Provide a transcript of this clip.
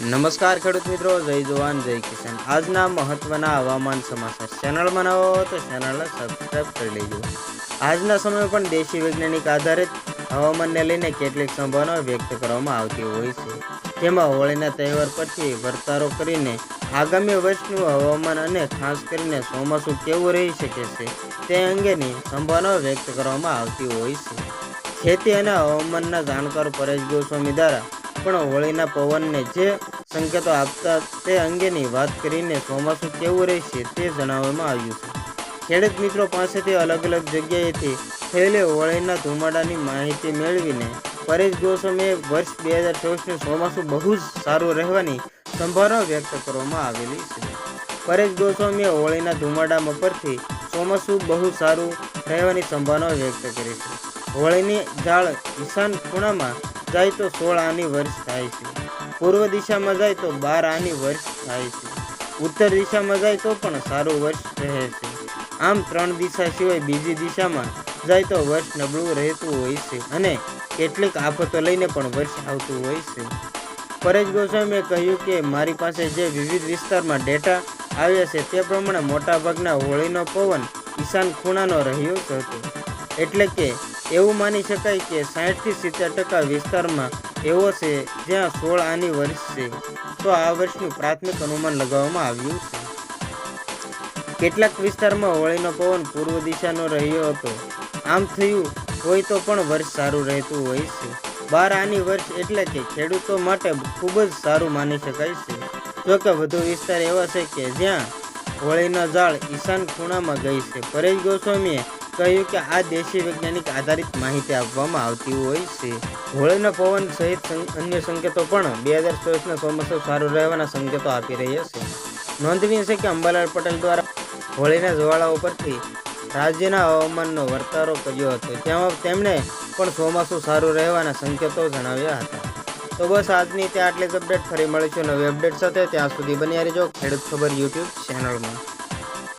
નમસ્કાર ખેડૂત મિત્રો, જય જવાન, જય કિસાન. આજના મહત્વના હવામાન સમાચાર ચેનલમાં નવો હો તો ચેનલને સબસ્ક્રાઇબ કરી લેજો. આજના સમયમાં પણ દેશી વૈજ્ઞાનિક આધારિત હવામાનને લઈને કેટલીક સંભાવનાઓ વ્યક્ત કરવામાં આવતી હોય છે. જેમાં હોળીના તહેવાર પછી વર્તારો કરીને આગામી વર્ષનું હવામાન અને ખાસ કરીને ચોમાસું કેવું રહી શકે છે તે અંગેની સંભાવનાઓ વ્યક્ત કરવામાં આવતી હોય છે. ખેતી અને હવામાનના જાણકાર પરેશ ગોસ્વામી દ્વારા પણ હોળીના પવનને જે સંકેતો આપતા તે અંગેની વાત કરીને ચોમાસું કેવું રહેશે તે જણાવવામાં આવ્યું છે. ખેડૂત મિત્રો પાસેથી અલગ અલગ જગ્યાએથી થયેલી હોળીના ધુમાડાની માહિતી મેળવીને પરેશ ગોસ્વામીએ વર્ષ બે હજાર ચોવીસનું ચોમાસું બહુ જ સારું રહેવાની સંભાવના વ્યક્ત કરવામાં આવેલી છે. પરેશ ગોસ્વામીએ હોળીના ધુમાડામાં પરથી ચોમાસું બહુ સારું રહેવાની સંભાવના વ્યક્ત કરી છે. હોળીની જાળ ઈશાન ખૂણામાં જાય તો સોળ આની વર્ષ થાય છે. પૂર્વ દિશામાં જાય તો બાર આની વર્ષ થાય છે. ઉત્તર દિશામાં જાય તો પણ સારું વર્ષ રહે છે. આમ ત્રણ દિશા સિવાય બીજી દિશામાં જાય તો વર્ષ નબળું રહેતું હોય છે અને કેટલીક આફતો લઈને પણ વર્ષ આવતું હોય છે. પરેશ ગોસ્વામીએ કહ્યું કે મારી પાસે જે વિવિધ વિસ્તારમાં ડેટા આવ્યા છે તે પ્રમાણે મોટાભાગના હોળીનો પવન ઈશાન ખૂણાનો રહ્યો હતો. એટલે કે એવું માની શકાય કે સાઠથી સિત્તેર ટકા વિસ્તારમાં એવો છે જ્યાં સોળ આની વર્ષ છે. તો આ વર્ષનું પ્રાથમિક અનુમાન લગાવવામાં આવ્યું છે. કેટલાક વિસ્તારમાં હોળીનો પવન પૂર્વ દિશાનો રહ્યો હતો. આમ થયું હોય તો પણ વર્ષ સારું રહેતું હોય છે. બાર આની વર્ષ એટલે કે ખેડૂતો માટે ખૂબ જ સારું માની શકાય છે. જોકે વધુ વિસ્તાર એવા છે કે જ્યાં હોળીના જાળ ઈશાન ખૂણામાં ગઈ છે. પરેશ ગોસ્વામીએ કહ્યું કે આ દેશી વૈજ્ઞાનિક આધારિત માહિતી આપવામાં આવતી હોય છે. હોળીના પવન સહિત અન્ય સંકેતો પણ બે હજાર ચોવીસના ચોમાસું સારું રહેવાના સંકેતો આપી રહ્યા છે. નોંધનીય છે કે અંબાલાલ પટેલ દ્વારા હોળીના જ્વાળાઓ પરથી રાજ્યના હવામાનનો વર્તારો કર્યો હતો. તેમાં તેમણે પણ ચોમાસું સારું રહેવાના સંકેતો જણાવ્યા હતા. તો બસ આજની ત્યાં આટલી જ અપડેટ. ફરી મળીશું નવી અપડેટ સાથે. ત્યાં સુધી બન્યા રહેજો ખેડૂત ખબર યુટ્યુબ ચેનલમાં.